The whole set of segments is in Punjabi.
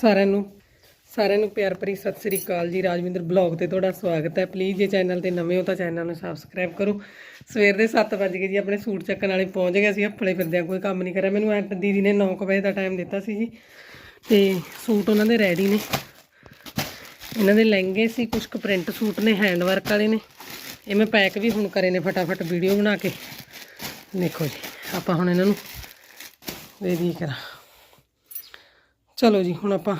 ਸਾਰਿਆਂ ਨੂੰ ਸਾਰਿਆਂ ਨੂੰ ਪਿਆਰ ਭਰੀ ਸਤਿ ਸ੍ਰੀ ਅਕਾਲ ਜੀ। ਰਾਜਵਿੰਦਰ ਬਲੌਗ ਤੇ ਤੁਹਾਡਾ ਸਵਾਗਤ ਹੈ। ਪਲੀਜ਼ ਜੇ ਚੈਨਲ ਤੇ ਨਵੇਂ ਹੋ ਤਾਂ ਚੈਨਲ ਨੂੰ ਸਬਸਕ੍ਰਾਈਬ ਕਰੋ। ਸਵੇਰ ਦੇ 7 ਵਜੇ ਗਏ ਜੀ, ਆਪਣੇ ਸੂਟ ਚੱਕਣ ਵਾਲੇ ਪਹੁੰਚ ਗਏ ਸੀ ਹੱਫਲੇ ਫਿਰਦਿਆਂ ਕੋਈ ਕੰਮ ਨਹੀਂ ਕਰਿਆ। ਮੈਨੂੰ ਐਂਟ ਦੀਦੀ ਨੇ 9 ਵਜੇ ਦਾ ਟਾਈਮ ਦਿੱਤਾ ਸੀ ਜੀ। ਤੇ ਸੂਟ ਉਹਨਾਂ ਦੇ ਰੈਡੀ ਨੇ। ਇਹਨਾਂ ਦੇ ਲਹਿੰਗੇ ਸੀ ਕੁਝ ਕੁ ਪ੍ਰਿੰਟ ਸੂਟ ਨੇ ਹੈਂਡ ਵਰਕ ਵਾਲੇ ਨੇ। ਇਹ ਮੈਂ ਪੈਕ ਵੀ ਹੁਣ ਕਰੇ ਨੇ ਫਟਾਫਟ ਵੀਡੀਓ ਬਣਾ ਕੇ। ਦੇਖੋ ਜੀ, ਆਪਾਂ ਹੁਣ ਇਹਨਾਂ ਨੂੰ ਦੇ ਦੀ ਕਰਾਂ। ਚਲੋ ਜੀ, ਹੁਣ ਆਪਾਂ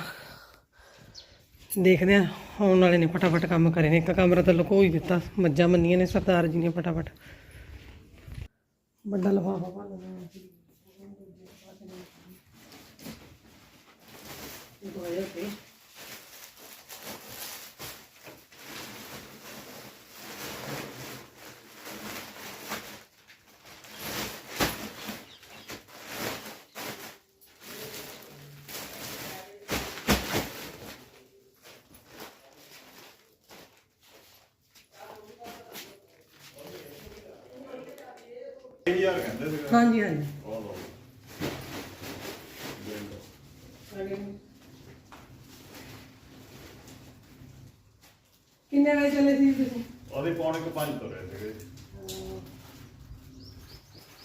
ਦੇਖਦੇ ਆ ਆਉਣ ਵਾਲੇ ਨੇ ਫਟਾਫਟ ਕੰਮ ਕਰੇ ਨੇ। ਇੱਕ ਕਮਰਾ ਤਾਂ ਲੁਕੋ ਹੀ ਦਿੱਤਾ। ਮੱਝਾਂ ਮੰਨੀਆਂ ਨੇ ਸਰਦਾਰ ਜੀ ਨੇ ਫਟਾਫਟ। ਵੱਡਾ ਲਫਾਫਾ ਪਾ ਲੈਣਾ ਹਾਂਜੀ ਹਾਂਜੀ। ਕਿੰਨੇ ਵਜੇ ਚੱਲੇ ਸੀ ਤੁਸੀਂ? ਉਹਦੇ ਪੌਣੇ ਕੁ ਪੰਜ ਤੁਰੇ ਸੀਗੇ।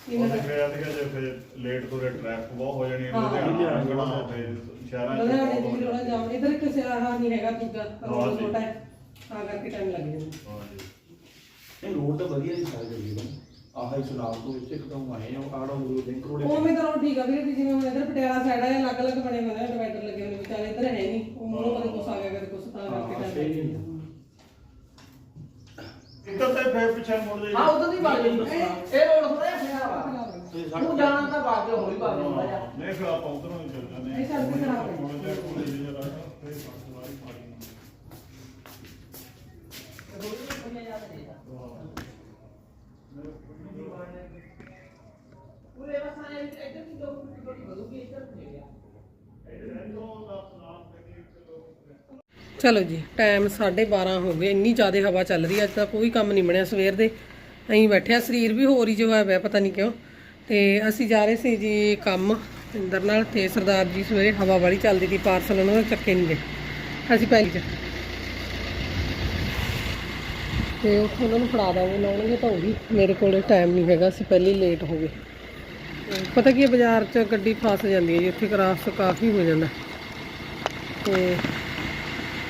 ਕਿੰਨੇ ਉਹਨੇ ਵਜੇ? ਕਿਹਾ ਸੀਗਾ ਜੇ ਫਿਰ ਲੇਟ ਤੁਰੇ ਟ੍ਰੈਫਿਕ ਬਹੁਤ ਹੋ ਜਾਣੀ ਹੈ ਹਾਂ। ਲੁਧਿਆਣਾ ਲੰਘਣਾ ਫਿਰ ਸ਼ਹਿਰਾਂ ਚ ਲੁਧਿਆਣੇ ਬਹੁਤ ਦੀ ਹੋ ਥੋੜਾ ਜਾਣੀ। ਜਾਮ ਇਧਰ ਕਿਸੇ ਆਹ ਨਹੀਂ ਹੈਗਾ ਦੂਜਾ ਰੋਡ ਜੀ। ਛੋਟਾ ਹੈ। ਤਾਂ ਕਰਕੇ ਟਾਈਮ ਲੱਗ ਜਾਂਦਾ। ਹਾਂਜੀ ਇਹ ਰੋਡ ਤਾਂ ਵਧੀਆ ਜੀ ਸਾਰੇ ਦਾ ਆਹ ਹੀ ਸੁਨਾਮ ਤੋਂ ਵਿੱਚ ਇੱਕਦਮ ਆਏ ਆ ਆੜਾ ਉਹ ਲਿੰਕ ਰੋਡ ਉਹ ਵੀ ਤਾਂ ਰੋਡ ਠੀਕ ਆ ਵੀਰੇ ਵੀ ਜਿਵੇਂ ਹੁਣ ਇਧਰ ਪਟਿਆਲਾ ਸਾਈਡ ਹੈ ਅਲੱਗ-ਅਲੱਗ ਬਣੇ ਹੋਏ ਨੇ ਡਿਵਾਈਡਰ ਲੱਗੇ ਹੋਏ ਨੇ ਵਿਚਾਰੇ ਇਧਰ ਹੈ ਨਹੀਂ ਉਹ ਮੂਹਰੋਂ ਕਦੇ ਕੁਛ ਆ ਗਿਆ ਕਦੇ ਕੁਛ ਤਾਂ ਕਰਕੇ ਹਾਂ, ਸਹੀ ਨਹੀਂ। ਇੱਧਰ ਤੇ ਫਿਰ ਪਿੱਛੇ ਮੁੜ ਜਾਈਏ? ਹਾਂ ਉਦੋਂ ਦੀ ਬਾਤ ਹੈ ਇਹ ਰੋਡ ਥੋੜਾ ਜਿਹਾ ਫੇਰਾ ਵਾ ਤੇ ਤੂੰ ਜਾਣਾ ਤਾਂ ਬਾਅਦ ਵਿੱਚ ਹੋਈ ਜਿਹਾ। ਨਹੀਂ ਫਿਰ ਆਪਾਂ ਉਧਰੋਂ ਹੀ ਚੱਲ ਜਾਂਦੇ ਇਹ ਸੜਕ ਖਰਾਬ ਹੈ। ਮੁੜ ਜਾ ਕੋਲ ਹੀ ਜਰਾ ਫਿਰ ਸਵਾਰੀ ਪਾਣੀ ਪੂਰੇ ਬਸਾਂ ਇੱਧਰ ਦੀ ਲੋਕ ਥੋੜੀ ਵਧੂਗੀ, ਇੱਧਰ ਨਹੀਂ ਗਿਆ ਚਲੋ ਜੀ ਟਾਈਮ 12:30 ਹੋ ਗਏ, ਇੰਨੀ ਜ਼ਿਆਦਾ ਹਵਾ ਚੱਲ ਰਹੀ ਅੱਜ ਤਾਂ ਕੋਈ ਕੰਮ ਨਹੀਂ ਬਣਿਆ ਸਵੇਰ ਦੇ। ਅਸੀਂ ਬੈਠਿਆ ਸਰੀਰ ਵੀ ਹੋਰ ਹੀ ਜੋ ਹੋਇਆ ਪਤਾ ਨਹੀਂ ਕਿਉਂ। ਤੇ ਅਸੀਂ ਜਾ ਰਹੇ ਸੀ ਜੀ ਕੰਮ ਇੰਦਰ ਨਾਲ, ਤੇ ਸਰਦਾਰ ਜੀ ਸਵੇਰੇ ਹਵਾ ਵਾਲੀ ਚੱਲਦੀ ਸੀ ਪਾਰਸਲ ਉਹਨਾਂ ਦੇ ਚੱਕੇ ਨਹੀਂ ਗਏ। ਅਸੀਂ ਪਹਿਲੀ ਚ ਤੇ ਉਹਨਾਂ ਨੂੰ ਫੜਾ ਦਾਂਗੇ ਲਾਉਣਗੇ ਤਾਂ ਉਹੀ ਮੇਰੇ ਕੋਲ ਟਾਈਮ ਨਹੀਂ ਹੈਗਾ, ਅਸੀਂ ਪਹਿਲੀ ਲੇਟ ਹੋ ਗਏ। ਪਤਾ ਕੀ ਬਾਜ਼ਾਰ 'ਚ ਗੱਡੀ ਫਸ ਜਾਂਦੀ ਹੈ ਜੀ, ਉੱਥੇ ਕਰਾਸ ਕਾਫੀ ਹੋ ਜਾਂਦਾ। ਤੇ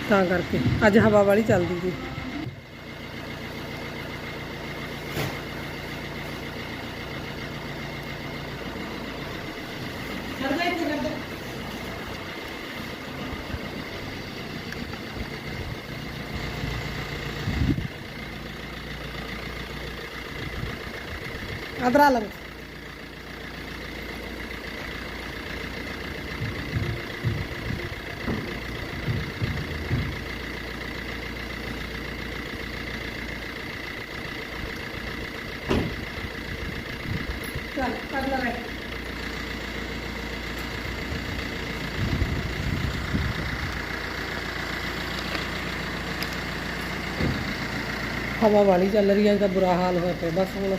ਤਾਂ ਕਰਕੇ ਅੱਜ ਹਵਾ ਵਾਲੀ ਚੱਲਦੀ ਜੀ। ਅਦਰਾ ਲੰਗ ਚੱਲ ਕਰ ਲੈ ਹਵਾ ਵਾਲੀ ਚੱਲ ਰਹੀ ਹੈ ਇਹਦਾ ਬੁਰਾ ਹਾਲ ਹੋਇਆ ਪਿਆ। ਬਸ ਹੁਣ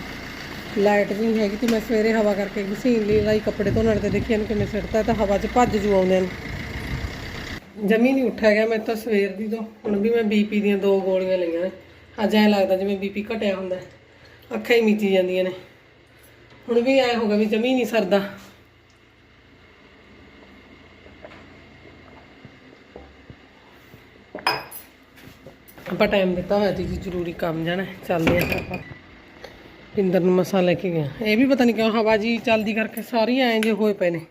ਲਾਈਟ ਵੀ ਨਹੀਂ ਹੈਗੀ ਤੇ ਮੈਂ ਸਵੇਰੇ ਹਵਾ ਕਰਕੇ ਮਸ਼ੀਨ ਲਈ ਲਾਈ, ਕੱਪੜੇ ਧੋਣ ਵਾਲੇ ਤੇ ਦੇਖੀ ਇਹਨੂੰ ਕਿਵੇਂ ਸਿੱਟਦਾ ਤਾਂ ਹਵਾ 'ਚ ਭੱਜ ਜੂ ਆਉਂਦੇ ਨੇ। ਜਮੀ ਨਹੀਂ ਉੱਠਿਆ ਗਿਆ ਮੈਂ ਤਾਂ ਸਵੇਰ ਦੀ ਤੋਂ। ਹੁਣ ਵੀ ਮੈਂ ਬੀਪੀ ਦੀਆਂ ਦੋ ਗੋਲੀਆਂ ਲਈਆਂ ਨੇ। ਅੱਜ ਐਂ ਲੱਗਦਾ ਜਿਵੇਂ ਬੀਪੀ ਘਟਿਆ ਹੁੰਦਾ। ਅੱਖਾਂ ਹੀ ਮੀਚੀ ਜਾਂਦੀਆਂ ਨੇ। ਹੁਣ ਵੀ ਐ ਗਿਆ ਵੀ ਜਮੀ ਨਹੀਂ ਸਰਦਾ। ਆਪਾਂ ਟਾਈਮ ਦਿੱਤਾ ਹੋਇਆ ਸੀ ਜੀ, ਜ਼ਰੂਰੀ ਕੰਮ ਜਾਣਾ ਚੱਲਦੇ ਆ ਆਪਾਂ। ਪਿੰਦਰ ਨੂੰ ਮਸਾਂ ਲੈ ਕੇ ਗਿਆ। ਇਹ ਵੀ ਪਤਾ ਨਹੀਂ ਕਿਉਂ ਹਵਾ ਜੀ ਚੱਲਦੀ ਕਰਕੇ ਸਾਰੀ ਐਂ ਜੇ ਹੋਏ ਪਏ ਨੇ।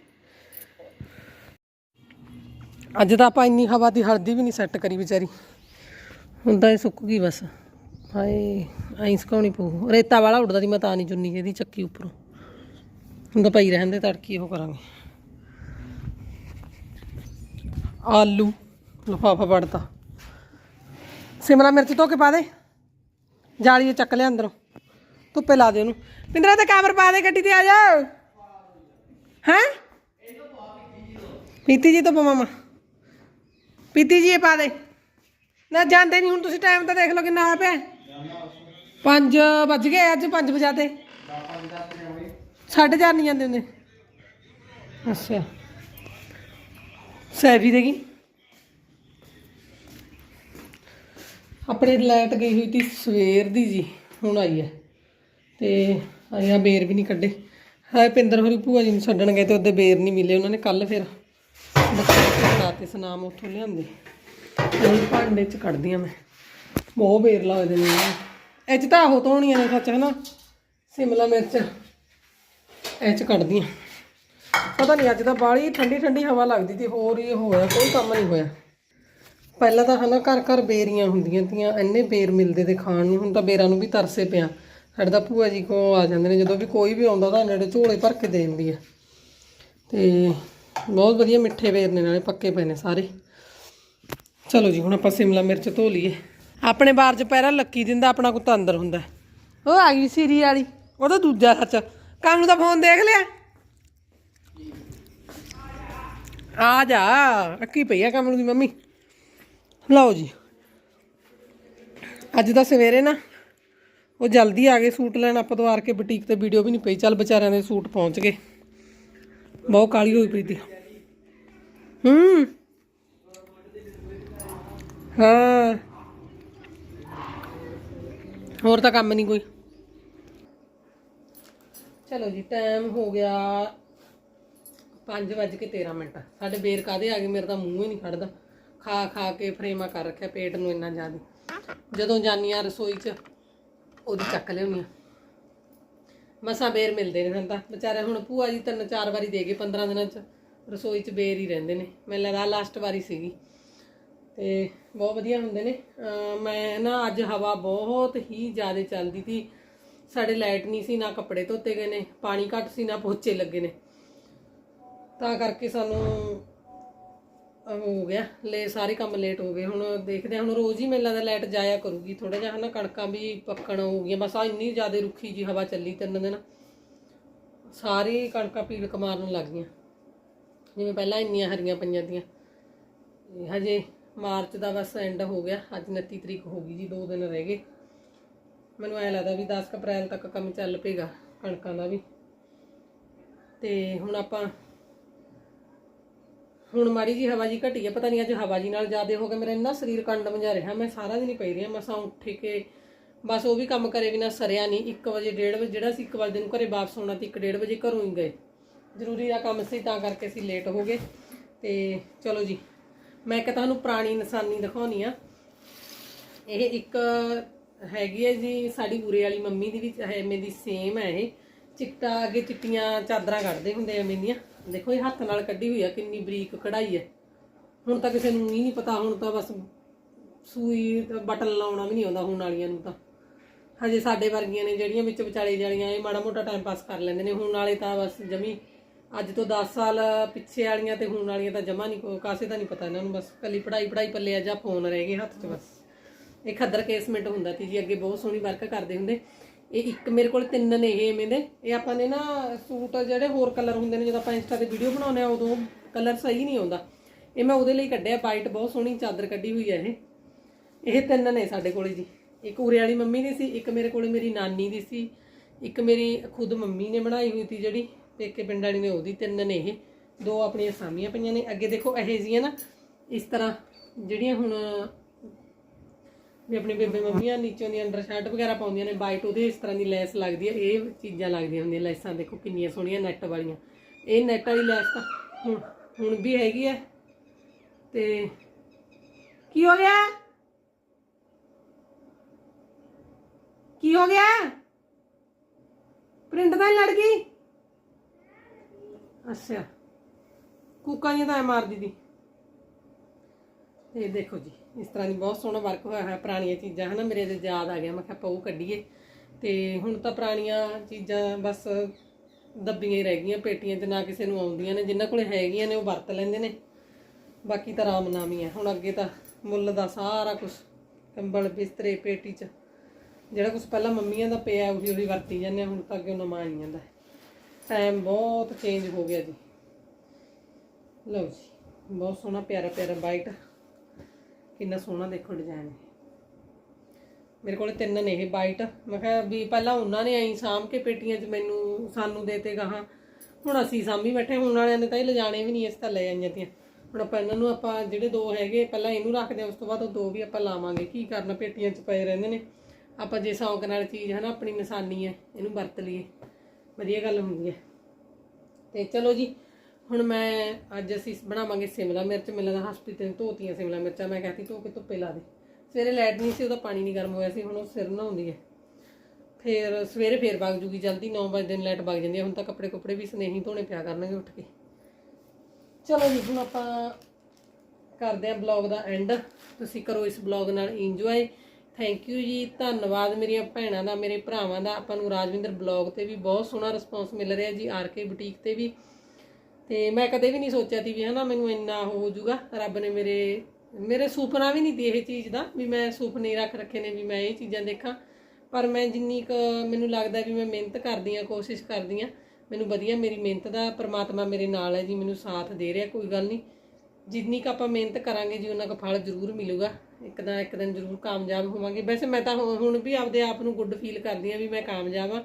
ਅੱਜ ਤਾਂ ਆਪਾਂ ਇੰਨੀ ਹਵਾ ਦੀ ਹਲਦੀ ਵੀ ਨਹੀਂ ਸੈੱਟ ਕਰੀ ਵਿਚਾਰੀ। ਹੁਣ ਤਾਂ ਇਹ ਸੁੱਕ ਗਈ ਬਸ। ਹਾਏ, ਐਂ ਸੁਕਾਉਣੀ ਪਊ। ਰੇਤਾ ਵਾਲਾ ਉੱਡਦਾ ਦੀ ਮੈਂ ਤਾਂ ਨਹੀਂ ਚੁੰਨੀ ਇਹਦੀ ਚੱਕੀ ਉੱਪਰੋਂ। ਹੁਣ ਤਾਂ ਪਈ ਰਹਿੰਦੇ ਤੜਕੀ ਉਹ ਕਰਾਂਗੇ ਆਲੂ ਲਫਾਫਾ ਵੜਤਾ ਸਿਮਲਾ ਮਿਰਚ ਧੋ ਕੇ ਪਾ ਦੇ ਜਾਲੀ 'ਚ ਚੱਕ ਲਿਆ ਅੰਦਰੋਂ ਧੁੱਪੇ ਲਾ ਦੇ ਉਹਨੂੰ ਪਿੰਦਰਾ ਤੇ ਕੈਮਰ ਪਾ ਦੇ ਗੱਡੀ ਤੇ ਆ ਜਾ ਹੈ ਪੀਤੀ ਜੀ ਤੋਂ ਮਾਮਾ ਪੀਤੀ ਜੀ ਇਹ ਪਾ ਦੇ ਨਾ ਜਾਂਦੇ ਨਹੀਂ ਹੁਣ ਤੁਸੀਂ ਟਾਈਮ ਤਾਂ ਦੇਖ ਲਓ ਕਿੰਨਾ ਹੋਇਆ ਪਿਆ 5 ਵੱਜ ਗਏ ਅੱਜ 5 ਵਜਾਤੇ ਸਾਢੇ ਚਾਰ ਨਹੀਂ ਜਾਂਦੇ ਹੁੰਦੇ। ਅੱਛਾ। ਸੈਫੀ ਦੇਗੀ ਆਪਣੇ ਲਾਈਟ ਗਈ ਹੋਈ ਤੀ ਸਵੇਰ ਦੀ ਜੀ, ਹੁਣ ਆਈ ਹੈ। ਤੇ ਆਇਆ ਬੇਰ ਵੀ ਨਹੀਂ ਕੱਢੇ। ਹਾਏ ਪਿੰਦਰ ਹੋਰੀ ਭੂਆ ਜੀ ਨੂੰ ਛੱਡਣ ਗਏ ਤੇ ਉਹਦੇ ਬੇਰ ਨਹੀਂ ਮਿਲੇ, ਉਹਨਾਂ ਨੇ ਕੱਲ ਫਿਰ ਬੱਚੇ ਸਨਾਮ ਉੱਥੋਂ ਲਿਆਂਦੇ। ਹੁਣ ਭਾਂਡੇ ਚ ਕੱਢਦੀਆਂ ਮੈਂ। ਬਹੁਤ ਬੇਰ ਲੱਗਦੇ ਨੇ। ਇਹ ਚ ਤਾਂ ਆਹੋ ਧੋਣੀਆਂ ਨੇ ਸੱਚ ਹਨਾ। ਸਿਮਲਾ ਮਿਰਚ। ਇਹ ਚ ਕੱਢਦੀਆਂ ਪਤਾ ਨਹੀਂ ਅੱਜ ਤਾਂ ਬਾਹਲੀ ਠੰਡੀ ਠੰਡੀ ਹਵਾ ਲੱਗਦੀ ਤੇ ਹੋਰ ਹੀ ਹੋਇਆ ਕੋਈ ਕੰਮ ਨਹੀਂ ਹੋਇਆ। ਪਹਿਲਾਂ ਤਾਂ ਹਨਾ ਘਰ ਘਰ ਬੇਰੀਆਂ ਹੁੰਦੀਆਂ ਤੀਆਂ ਇੰਨੇ ਬੇਰ ਮਿਲਦੇ ਤੇ ਖਾਣ ਨੂੰ ਹੁਣ ਤਾਂ ਬੇਰਾਂ ਨੂੰ ਵੀ ਤਰਸੇ ਪਿਆ। ਸਾਡੇ ਤਾਂ ਭੂਆ ਜੀ ਕੋ ਆ ਜਾਂਦੇ ਨੇ ਜਦੋਂ ਵੀ ਕੋਈ ਵੀ ਆਉਂਦਾ ਤਾਂ ਨੇੜੇ ਝੋਲੇ ਭਰ ਕੇ ਦੇ ਦਿੰਦੀ ਆ। ਤੇ ਬਹੁਤ ਵਧੀਆ ਮਿੱਠੇ ਬੇਰ ਨੇ ਨਾਲੇ ਪੱਕੇ ਪਏ ਨੇ ਸਾਰੇ। ਚਲੋ ਜੀ ਹੁਣ ਆਪਾਂ ਸਿਮਲਾ ਮਿਰਚ ਧੋ ਲਈਏ। ਆਪਣੇ ਬਾਰ ਚ ਪੈਰਾ ਲੱਕੀ ਦਿੰਦਾ ਆਪਣਾ ਕੁੱਤਾ ਅੰਦਰ ਹੁੰਦਾ। ਉਹ ਆ ਗਈ ਸੀਰੀ ਵਾਲੀ। ਉਹ ਤਾਂ ਦੂਜਾ ਸੱਚ ਕੰਮ ਦਾ ਫੋਨ ਦੇਖ ਲਿਆ? ਆ ਜਾ, ਅੱਕੀ ਪਈ ਆ ਕਮਲ ਦੀ ਮੰਮੀ। ਲਓ ਜੀ। ਅੱਜ ਦਾ ਸਵੇਰੇ ਨਾ, ਉਹ ਜਲਦੀ ਆ ਗਏ ਸੂਟ ਲੈਣ, ਆਪਾਂ ਦੁਆਰ ਕੇ ਬੁਟੀਕ ਤੇ ਵੀਡੀਓ ਵੀ ਨਹੀਂ ਪਈ। ਚੱਲ ਵਿਚਾਰਿਆਂ ਦੇ ਸੂਟ ਪਹੁੰਚ ਗਏ। ਬਹੁਤ ਕਾਲੀ ਹੋਈ ਪ੍ਰੀਤੀ ਤੀ। ਹੂੰ। ਹਾਂ। ਹੋਰ ਤਾਂ ਕੰਮ ਨਹੀਂ ਕੋਈ। ਚਲੋ ਜੀ ਟਾਈਮ ਹੋ ਗਿਆ 5:13 ਮਿੰਟ। ਸਾਡੇ ਬੇਰ ਕਾਦੇ ਆ ਗਏ? ਮੇਰਾ ਤਾਂ ਮੂੰਹ ਹੀ ਨਹੀਂ ਖੜਦਾ। ਖਾ ਖਾ ਕੇ ਫਰੇਮਾ ਕਰ ਰੱਖਿਆ, ਪੇਟ ਨੂੰ ਇੰਨਾ ਜ਼ਿਆਦਾ। ਜਦੋਂ ਜਾਨੀ ਆ ਰਸੋਈ 'ਚ, ਉਹਦੀ ਚੱਕ ਲਿਆਉਣੀ ਮਸਾ ਬੇਰ ਮਿਲਦੇ ਨੇ ਸਾਨੂੰ ਤਾਂ। ਵਿਚਾਰੇ ਹੁਣ ਭੂਆ ਜੀ ਤਿੰਨ ਚਾਰ ਵਾਰੀ ਦੇ ਗਏ 15 ਦਿਨਾਂ 'ਚ। ਰਸੋਈ 'ਚ ਬੇਰ ਹੀ ਰਹਿੰਦੇ ਨੇ। ਮੈਨੂੰ ਲੱਗਦਾ ਲਾਸਟ ਵਾਰੀ ਸੀਗੀ। ਤੇ ਬਹੁਤ ਵਧੀਆ ਹੁੰਦੇ ਨੇ। ਅਮ ਮੈਂ ਨਾ ਅੱਜ ਹਵਾ ਬਹੁਤ ਹੀ ਜ਼ਿਆਦਾ ਚੱਲਦੀ ਸੀ। ਸਾਡੇ ਲਾਈਟ ਨਹੀਂ ਸੀ, ਨਾ ਕੱਪੜੇ ਧੋਤੇ ਗਏ ਨੇ, ਪਾਣੀ ਘੱਟ ਸੀ, ਨਾ ਪੋਚੇ ਲੱਗੇ ਨੇ। ਤਾਂ ਕਰਕੇ ਸਾਨੂੰ ਹੋ ਗਿਆ, ਲੈ ਸਾਰੇ ਕੰਮ ਲੇਟ ਹੋ ਗਏ। ਹੁਣ ਦੇਖਦੇ ਹਾਂ, ਹੁਣ ਰੋਜ਼ ਹੀ ਮੇਲਾ ਲੱਗਦਾ ਲਾਈਟ ਜਾਇਆ ਕਰੂਗੀ ਥੋੜਾ ਜਿਹਾ ਹਨਾ, ਕਣਕਾਂ ਵੀ ਪੱਕਣ ਹੋ ਗਈਆਂ, ਬਸ ਆ ਇੰਨੀ ਜ਼ਿਆਦਾ ਰੁੱਖੀ ਜੀ ਹਵਾ ਚੱਲੀ ਤਿੰਨ ਦਿਨ। ਸਾਰੀ ਕਣਕਾਂ ਪੀਲ ਮਾਰਨ ਲੱਗ ਗਈਆਂ। ਜਿਵੇਂ ਪਹਿਲਾਂ ਇੰਨੀਆਂ ਹਰੀਆਂ ਪਈਆਂ ਤੀਆਂ। ਹਜੇ ਮਾਰਚ ਦਾ ਬਸ ਐਂਡ ਹੋ ਗਿਆ, ਅੱਜ 29 ਤਰੀਕ ਹੋ ਗਈ ਜੀ, ਦੋ ਦਿਨ ਰਹਿ ਗਏ। ਮੈਨੂੰ ਐ ਲੱਗਦਾ ਵੀ 10 ਅਪ੍ਰੈਲ ਤੱਕ ਕੰਮ ਚੱਲ ਪੇਗਾ ਕਣਕਾਂ ਦਾ ਵੀ। ਤੇ ਹੁਣ ਆਪਾਂ, ਹੁਣ ਮਾੜੀ ਜੀ ਹਵਾ ਜੀ ਘਟੀ ਹੈ ਪਤਾ ਨਹੀਂ ਅੱਜ ਹਵਾ ਜੀ ਨਾਲ ਜ਼ਿਆਦਾ ਹੋ ਗਿਆ ਮੇਰਾ ਇੰਨਾ ਸਰੀਰ ਕੰਡ ਜਾ ਰਿਹਾ, ਮੈਂ ਸਾਰਾ ਦਿਨ ਹੀ ਪਈ ਰਿਹਾ ਹਾਂ। ਮਸਾਂ ਉੱਠ ਕੇ, ਬਸ ਉਹ ਵੀ ਕੰਮ ਕਰੇ ਬਿਨਾ ਸਰਿਆ ਨਹੀਂ 1 ਵਜੇ 1:30 ਵਜੇ, ਜਿਹੜਾ ਸੀ 1 ਵਜੇ ਨੂੰ ਘਰੇ ਵਾਪਸ ਆਉਣਾ ਤੇ 1:30 ਵਜੇ ਘਰੋਂ ਹੀ ਗਏ। ਜ਼ਰੂਰੀ ਦਾ ਕੰਮ ਸੀ, ਤਾਂ ਕਰਕੇ ਅਸੀਂ ਲੇਟ ਹੋ ਗਏ। ਤੇ ਚਲੋ ਜੀ, ਮੈਂ ਕਿ ਤੁਹਾਨੂੰ ਪੁਰਾਣੀ ਨਿਸ਼ਾਨੀ ਦਿਖਾਉਣੀ ਆ। ਇਹ ਇੱਕ ਹੈਗੀ ਹੈ ਜੀ, ਸਾਡੀ ਉਰੇ ਵਾਲੀ ਮੰਮੀ ਦੀ ਵੀ ਹੈ ਮੇਰੀ ਸੇਮ ਹੈ ਇਹ। ਚਿੱਟਾ ਅੱਗੇ ਚਿੱਟੀਆਂ ਚਾਦਰਾਂ ਕੱਢਦੇ ਹੁੰਦੇ ਆ ਮੇਰੀਆਂ। ਦੇਖੋ, ਇਹ ਹੱਥ ਨਾਲ ਕੱਢੀ ਹੋਈ ਆ, ਕਿੰਨੀ ਬਰੀਕ ਕਢਾਈ ਹੈ। ਹੁਣ ਤਾਂ ਕਿਸੇ ਨੂੰ ਹੀ ਨਹੀਂ ਪਤਾ, ਹੁਣ ਤਾਂ ਬਸ ਸੂਈ, ਬਟਨ ਲਾਉਣਾ ਵੀ ਨਹੀਂ ਆਉਂਦਾ ਹੁਣ ਵਾਲੀਆਂ ਨੂੰ ਤਾਂ। ਹਜੇ ਸਾਡੇ ਵਰਗੀਆਂ ਨੇ ਜਿਹੜੀਆਂ ਵਿੱਚ ਵਿਚਾਲੇ ਜਾਲੀਆਂ, ਇਹ ਮਾੜਾ ਮੋਟਾ ਟਾਈਮ ਪਾਸ ਕਰ ਲੈਂਦੇ ਨੇ। ਹੁਣ ਵਾਲੇ ਤਾਂ ਬਸ ਜਮੀ, ਅੱਜ ਤੋਂ 10 ਸਾਲ ਪਿੱਛੇ ਵਾਲੀਆਂ ਤੇ ਹੁਣ ਵਾਲੀਆਂ ਤਾਂ ਜਮਾ ਨਹੀਂ ਕੋ ਕਾਸੇ ਦਾ ਨਹੀਂ ਪਤਾ ਇਹਨਾਂ ਨੂੰ। ਬਸ ਕੱਲੀ ਪੜਾਈ ਪੜਾਈ ਪੱਲੇ ਆ ਜਾਂ ਫੋਨ ਰਹਿ ਗਏ ਹੱਥ 'ਚ ਬਸ। ਇਹ ਖੱਦਰ ਕੇਸਮੈਂਟ ਹੁੰਦਾ ਸੀ ਜੀ, ਅੱਗੇ ਬਹੁਤ ਸੋਹਣੀ ਵਰਕ ਕਰਦੇ ਹੁੰਦੇ। ਇਹ ਇੱਕ ਮੇਰੇ ਕੋਲ ਤਿੰਨ ਨੇ ਇਹ ਐਵੇਂ ਦੇ। ਇਹ ਆਪਾਂ ਨੇ ਨਾ ਸੂਟ ਜਿਹੜੇ ਹੋਰ ਕਲਰ ਹੁੰਦੇ ਨੇ, ਜਦੋਂ ਆਪਾਂ ਇੰਸਟਾ ਤੇ ਵੀਡੀਓ ਬਣਾਉਂਦੇ ਆ ਉਦੋਂ ਕਲਰ ਸਹੀ ਨਹੀਂ ਆਉਂਦਾ। ਇਹ ਮੈਂ ਉਹਦੇ ਲਈ ਕੱਢਿਆ ਵਾਈਟ ਬਹੁਤ ਸੋਹਣੀ ਚਾਦਰ ਕੱਢੀ ਹੋਈ ਹੈ ਇਹ। ਇਹ ਤਿੰਨ ਨੇ ਸਾਡੇ ਕੋਲੇ ਜੀ। ਇੱਕ ਉਰੇ ਵਾਲੀ ਮੰਮੀ ਦੀ ਸੀ, ਇੱਕ ਮੇਰੇ ਕੋਲੇ ਮੇਰੀ ਨਾਨੀ ਦੀ ਸੀ, ਇੱਕ ਮੇਰੀ ਖੁਦ ਮੰਮੀ ਨੇ ਬਣਾਈ ਹੋਈ ਸੀ ਜਿਹੜੀ, ਪੇਕੇ ਪਿੰਡ ਵਾਲੀ ਨੇ ਉਹਦੀ ਤਿੰਨ ਨੇ ਇਹ। ਦੋ ਆਪਣੀਆਂ ਸਾਮੀਆਂ ਪਈਆਂ ਨੇ। ਅੱਗੇ ਦੇਖੋ ਇਹ ਜੀਆਂ ਨਾ, ਇਸ ਤਰ੍ਹਾਂ ਜਿਹੜੀਆਂ ਹੁਣ ਵੀ ਆਪਣੇ ਬੇਬੇ ਮੰਮੀਆਂ ਨੀਚੋਂ ਦੀ ਅੰਡਰ ਸ਼ਰਟ ਵਗੈਰਾ ਪਾਉਂਦੀਆਂ ਨੇ ਬਾਈਟ ਉਹਦੇ ਇਸ ਤਰ੍ਹਾਂ ਦੀ ਲੈਸ ਲੱਗਦੀ ਹੈ। ਇਹ ਚੀਜ਼ਾਂ ਲੱਗਦੀਆਂ ਹੁੰਦੀਆਂ ਲੈਸਾਂ, ਦੇਖੋ ਕਿੰਨੀਆਂ ਸੋਹਣੀਆਂ ਨੈਟ ਵਾਲੀਆਂ। ਇਹ ਨੈਟ ਵਾਲੀ ਲੈਸ ਤਾਂ ਹੁਣ ਹੁਣ ਵੀ ਹੈਗੀ ਹੈ। ਤੇ ਕੀ ਹੋ ਗਿਆ? ਕੀ ਹੋ ਗਿਆ? ਪ੍ਰਿੰਟ ਤਾਂ ਨੀ ਲੜ ਗਈ? ਅੱਛਾ। ਕੂਕਾਂ ਜਿਹਾ ਤਾਂ ਮਾਰਦੀ ਦੀ। ਇਹ ਦੇਖੋ ਜੀ। ਇਸ ਤਰ੍ਹਾਂ ਦੀ ਬਹੁਤ ਸੋਹਣਾ ਵਰਕ ਹੋਇਆ ਹੈ ਪੁਰਾਣੀਆਂ ਚੀਜ਼ਾਂ, ਹਨਾ, ਮੇਰੇ ਤੇ ਯਾਦ ਆ ਗਿਆ, ਮੈਂ ਕਿਹਾ ਆਪਾਂ ਉਹ ਕੱਢੀਏ। ਤੇ ਹੁਣ ਤਾਂ ਪੁਰਾਣੀਆਂ ਚੀਜ਼ਾਂ ਬਸ ਦੱਬੀਆਂ ਹੀ ਰਹਿ ਗਈਆਂ, ਪੇਟੀਆਂ 'ਚ ਨਾ ਕਿਸੇ ਨੂੰ ਆਉਂਦੀਆਂ ਨੇ, ਜਿਨ੍ਹਾਂ ਕੋਲੇ ਹੈਗੀਆਂ ਨੇ, ਉਹ ਵਰਤ ਲੈਂਦੇ ਨੇ। ਬਾਕੀ ਤਾਂ ਰਾਮ ਨਾਮ ਹੀ ਹੈ ਹੁਣ ਅੱਗੇ ਤਾਂ ਮੁੱਲ ਦਾ ਸਾਰਾ ਕੁਝ ਕੰਬਲ, ਬਿਸਤਰੇ, ਪੇਟੀ 'ਚ, ਜਿਹੜਾ ਕੁਝ ਪਹਿਲਾਂ ਮੰਮੀਆਂ ਦਾ ਪਿਆ, ਉਹੀ ਉਹੀ ਵਰਤੀ ਜਾਂਦੇ ਹੁਣ ਤਾਂ ਅੱਗੇ ਨਵਾਂ ਆਈ ਜਾਂਦਾ। ਟਾਈਮ ਬਹੁਤ ਚੇਂਜ ਹੋ ਗਿਆ ਜੀ। ਲਓ ਜੀ, ਬਹੁਤ ਸੋਹਣਾ ਪਿਆਰਾ ਪਿਆਰਾ ਵਾਈਟ ਕਿੰਨਾ ਸੋਹਣਾ ਦੇਖੋ ਡਿਜ਼ਾਈਨ ਮੇਰੇ ਕੋਲ ਤਿੰਨ ਨੇ ਇਹ ਵਾਈਟ ਮੈਂ ਕਿਹਾ ਵੀ ਪਹਿਲਾਂ ਉਹਨਾਂ ਨੇ ਐਂ ਸਾਂਭ ਕੇ ਪੇਟੀਆਂ 'ਚ ਮੈਨੂੰ ਸਾਨੂੰ ਦੇਤੇ ਗਾਹਾਂ। ਹੁਣ ਅਸੀਂ ਸਾਂਭੀ ਬੈਠੇ, ਹੁਣ ਵਾਲਿਆਂ ਨੇ ਤਾਂ ਇਹ ਲਿਜਾਣੇ ਵੀ ਨਹੀਂ ਇਸ ਤਾਂ ਲੈ ਆਈਆਂ ਤੀਆਂ। ਹੁਣ ਆਪਾਂ ਇਹਨਾਂ ਨੂੰ ਆਪਾਂ ਜਿਹੜੇ ਦੋ ਹੈਗੇ, ਪਹਿਲਾਂ ਇਹਨੂੰ ਰੱਖਦੇ ਆ ਉਸ ਤੋਂ ਬਾਅਦ ਉਹ ਦੋ ਵੀ ਆਪਾਂ ਲਾਵਾਂਗੇ। ਕੀ ਕਰਨਾ, ਪੇਟੀਆਂ 'ਚ ਪਏ ਰਹਿੰਦੇ ਨੇ। ਆਪਾਂ ਜੇ ਸ਼ੌਂਕ ਨਾਲ ਚੀਜ਼ ਹੈ ਨਾ, ਆਪਣੀ ਨਿਸ਼ਾਨੀ ਹੈ, ਇਹਨੂੰ ਵਰਤ ਲਈਏ। ਵਧੀਆ ਗੱਲ ਹੁੰਦੀ ਹੈ। ਤੇ ਚਲੋ ਜੀ ਹੁਣ ਮੈਂ ਅੱਜ ਅਸੀਂ ਬਣਾਵਾਂਗੇ ਸਿਮਲਾ ਮਿਰਚ ਮਿਲਾਂ ਦਾ ਹਸਪੀਟਲ ਧੋਤੀਆਂ ਸਿਮਲਾ ਮਿਰਚਾਂ, ਮੈਂ ਕਹਤੀ ਧੋ ਕੇ ਧੁੱਪੇ ਲਾ ਦੇ। ਸਵੇਰੇ ਲਾਈਟ ਨਹੀਂ ਸੀ ਉਹਦਾ ਪਾਣੀ ਨਹੀਂ ਗਰਮ ਹੋਇਆ ਸੀ, ਹੁਣ ਉਹ ਸਿਰ ਨਹਾਉਂਦੀ ਹੈ। ਫਿਰ ਸਵੇਰੇ ਫੇਰ ਵਗ ਜੂਗੀ, ਜਲਦੀ 9 ਵਜੇ ਦਿਨ ਲਾਈਟ ਵਗ ਜਾਂਦੀ ਹੈ, ਹੁਣ ਤਾਂ ਕੱਪੜੇ ਕੁਪੜੇ ਵੀ ਸਨੇਹੀ ਧੋਣੇ ਪਿਆ ਕਰਨਗੇ ਉੱਠ ਕੇ। ਚਲੋ ਜੀ, ਹੁਣ ਆਪਾਂ ਕਰਦੇ ਹਾਂ ਬਲੌਗ ਦਾ ਐਂਡ ਤੁਸੀਂ ਕਰੋ ਇਸ ਬਲੌਗ ਨਾਲ ਇੰਜੋਏ ਥੈਂਕ ਯੂ ਜੀ, ਧੰਨਵਾਦ ਮੇਰੀਆਂ ਭੈਣਾਂ ਦਾ, ਮੇਰੇ ਭਰਾਵਾਂ ਦਾ। ਆਪਾਂ ਨੂੰ ਰਾਜਵਿੰਦਰ ਬਲੌਗ ਤੇ ਵੀ ਬਹੁਤ ਸੋਹਣਾ ਰਿਸਪੌਂਸ ਮਿਲ ਰਿਹਾ ਜੀ, ਆਰ ਕੇ ਬੁਟੀਕ ਤੇ ਵੀ। ਤੇ ਮੈਂ ਕਦੇ ਵੀ ਨਹੀਂ ਸੋਚਿਆ ਸੀ ਵੀ ਹਨਾ ਮੈਨੂੰ ਇੰਨਾ ਹੋ ਜਾਊਗਾ। ਰੱਬ ਨੇ ਮੇਰੇ ਮੇਰੇ ਸੁਪਨਾ ਵੀ ਨਹੀਂ ਦੀ ਇਹ ਚੀਜ਼ ਦਾ ਵੀ ਮੈਂ ਸੁਪਨੇ ਰੱਖ ਰੱਖੇ ਨੇ ਵੀ ਮੈਂ ਇਹ ਚੀਜ਼ਾਂ ਦੇਖਾਂ। ਪਰ ਮੈਂ ਜਿੰਨੀ ਕੁ ਮੈਨੂੰ ਲੱਗਦਾ ਵੀ ਮੈਂ ਮਿਹਨਤ ਕਰਦੀ ਆ ਕੋਸ਼ਿਸ਼ ਕਰਦੀ ਆ ਮੈਨੂੰ ਵਧੀਆ ਮੇਰੀ ਮਿਹਨਤ ਦਾ ਪ੍ਰਮਾਤਮਾ ਮੇਰੇ ਨਾਲ ਹੈ ਜੀ, ਮੈਨੂੰ ਸਾਥ ਦੇ ਰਿਹਾ, ਕੋਈ ਗੱਲ ਨਹੀਂ। ਜਿੰਨੀ ਕੁ ਆਪਾਂ ਮਿਹਨਤ ਕਰਾਂਗੇ ਜੀ, ਉਹਨਾਂ ਕੁ ਫਲ ਜ਼ਰੂਰ ਮਿਲੂਗਾ। ਇੱਕ ਨਾ ਇੱਕ ਦਿਨ ਜ਼ਰੂਰ ਕਾਮਯਾਬ ਹੋਵਾਂਗੇ। ਵੈਸੇ ਮੈਂ ਤਾਂ ਹੁਣ ਵੀ ਆਪਦੇ ਆਪ ਨੂੰ ਗੁੱਡ ਫੀਲ ਕਰਦੀ ਆ ਵੀ ਮੈਂ ਕਾਮਯਾਬ ਆ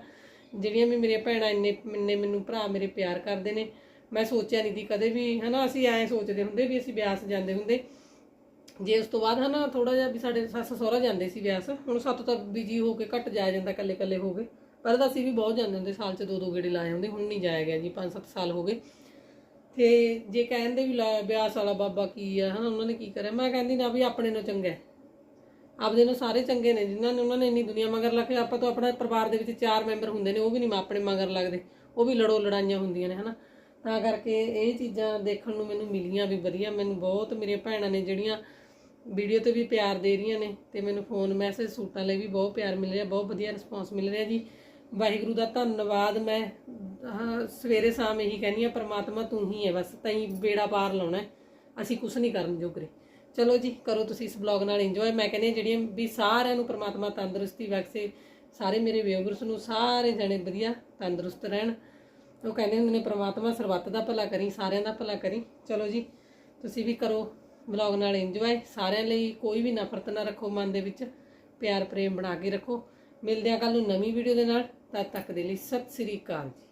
ਜਿਹੜੀਆਂ ਵੀ ਮੇਰੀਆਂ ਭੈਣਾਂ ਇੰਨੇ ਇੰਨੇ ਮੈਨੂੰ ਭਰਾ ਮੇਰੇ ਪਿਆਰ ਕਰਦੇ ਨੇ ਮੈਂ ਸੋਚਿਆ ਨਹੀਂ ਸੀ, ਕਦੇ ਵੀ, ਹਨਾ, ਅਸੀਂ ਐਂ ਸੋਚਦੇ ਹੁੰਦੇ ਵੀ ਅਸੀਂ ਬਿਆਸ ਜਾਂਦੇ ਹੁੰਦੇ। ਜੇ ਉਸ ਤੋਂ ਬਾਅਦ, ਹਨਾ ਥੋੜਾ ਜਿਹਾ ਵੀ ਸਾਡੇ ਸੱਸ ਸਹੁਰਾ ਜਾਂਦੇ ਸੀ ਵਿਆਸ ਹੁਣ ਸੱਤ ਤਾਂ ਬਿਜ਼ੀ ਹੋ ਕੇ ਘੱਟ ਜਾਇਆ ਜਾਂਦਾ, ਇਕੱਲੇ ਇਕੱਲੇ ਹੋ ਗਏ ਪਰ ਤਾਂ ਅਸੀਂ ਵੀ ਬਹੁਤ ਜਾਂਦੇ ਹੁੰਦੇ, ਸਾਲ 'ਚ ਦੋ ਦੋ ਗੇੜੇ ਲਾਏ ਹੁੰਦੇ, ਹੁਣ ਨਹੀਂ ਜਾਇਆ ਗਿਆ ਜੀ 5-7 ਸਾਲ ਹੋ ਗਏ। ਤੇ ਜੇ ਕਹਿੰਦੇ ਵੀ ਬਿਆਸ ਵਾਲਾ ਬਾਬਾ ਕੀ ਆ, ਹਨਾ, ਉਹਨਾਂ ਨੇ ਕੀ ਕਰਿਆ? ਮੈਂ ਕਹਿੰਦੀ, ਨਾ ਵੀ ਆਪਣੇ ਨੂੰ ਚੰਗਾ ਆਪਦੇ ਨੂੰ ਸਾਰੇ ਚੰਗੇ ਨੇ, ਜਿਨ੍ਹਾਂ ਨੇ, ਉਹਨਾਂ ਨੇ ਇੰਨੀ ਦੁਨੀਆ ਮਗਰ ਲੱਗ ਕੇ ਆਪਾਂ ਤੋਂ ਆਪਣਾ ਪਰਿਵਾਰ ਦੇ ਵਿੱਚ ਚਾਰ ਮੈਂਬਰ ਹੁੰਦੇ ਨੇ, ਉਹ ਵੀ ਨਹੀਂ ਆਪਣੇ ਮਗਰ ਲੱਗਦੇ। ਉਹ ਵੀ ਲੜੋ ਲੜਾਈਆਂ ਹੁੰਦੀਆਂ ਨੇ, ਹਨਾ। ਤਾਂ ਕਰਕੇ ਇਹ ਚੀਜ਼ਾਂ ਦੇਖਣ ਨੂੰ ਮੈਨੂੰ ਮਿਲੀਆਂ ਵੀ ਵਧੀਆ। ਮੈਨੂੰ ਬਹੁਤ ਮੇਰੀਆਂ ਭੈਣਾਂ ਨੇ ਜਿਹੜੀਆਂ ਵੀਡੀਓ ਤੇ ਵੀ ਪਿਆਰ ਦੇ ਰਹੀਆਂ ਨੇ ਤੇ ਮੈਨੂੰ ਫੋਨ ਮੈਸੇਜ ਸੂਟਾਂ ਲਈ ਵੀ ਬਹੁਤ ਪਿਆਰ ਮਿਲ ਰਿਹਾ, ਬਹੁਤ ਵਧੀਆ ਰਿਸਪੌਂਸ ਮਿਲ ਰਿਹਾ ਜੀ। ਵਾਹਿਗੁਰੂ ਦਾ ਧੰਨਵਾਦ, ਮੈਂ ਸਵੇਰੇ ਸ਼ਾਮ ਇਹੀ ਕਹਿੰਦੀ ਆ ਪ੍ਰਮਾਤਮਾ ਤੂੰ ਹੀ ਹੈ, ਬਸ ਤੈਂ ਬੇੜਾ ਪਾਰ ਲਾਉਣਾ ਅਸੀਂ ਕੁਝ ਨਹੀਂ ਕਰਨ ਜੋਗਰੇ। ਚਲੋ ਜੀ, ਕਰੋ ਤੁਸੀਂ ਇਸ ਬਲੌਗ ਨਾਲ ਇੰਜੋਏ ਮੈਂ ਕਹਿੰਦੀ ਹਾਂ ਜਿਹੜੀਆਂ ਵੀ ਸਾਰਿਆਂ ਨੂੰ ਪ੍ਰਮਾਤਮਾ ਤੰਦਰੁਸਤੀ ਬਖਸ਼ੇ, ਸਾਰੇ ਮੇਰੇ ਵਿਊਵਰਸ ਨੂੰ, ਸਾਰੇ ਜਣੇ ਵਧੀਆ ਤੰਦਰੁਸਤ ਰਹਿਣ। ਉਹ ਕਹਿੰਦੇ ਹੁੰਦੇ ਨੇ, ਪ੍ਰਮਾਤਮਾ ਸਰਬੱਤ ਦਾ ਭਲਾ ਕਰੀ, ਸਾਰਿਆਂ ਦਾ ਭਲਾ ਕਰੀ। ਚਲੋ ਜੀ, ਤੁਸੀਂ ਵੀ ਕਰੋ ਬਲੌਗ ਨਾਲ ਇੰਜੋਏ ਸਾਰਿਆਂ ਲਈ ਕੋਈ ਵੀ ਨਫ਼ਰਤ ਨਾ ਰੱਖੋ ਮਨ ਦੇ ਵਿੱਚ। ਪਿਆਰ, ਪ੍ਰੇਮ ਬਣਾ ਕੇ ਰੱਖੋ। ਮਿਲਦੇ ਆ ਕੱਲ ਨੂੰ ਨਵੀਂ ਵੀਡੀਓ ਦੇ ਨਾਲ। ਤਦ ਤੱਕ ਦੇ ਲਈ ਸਤਿ ਸ੍ਰੀ ਅਕਾਲ ਜੀ।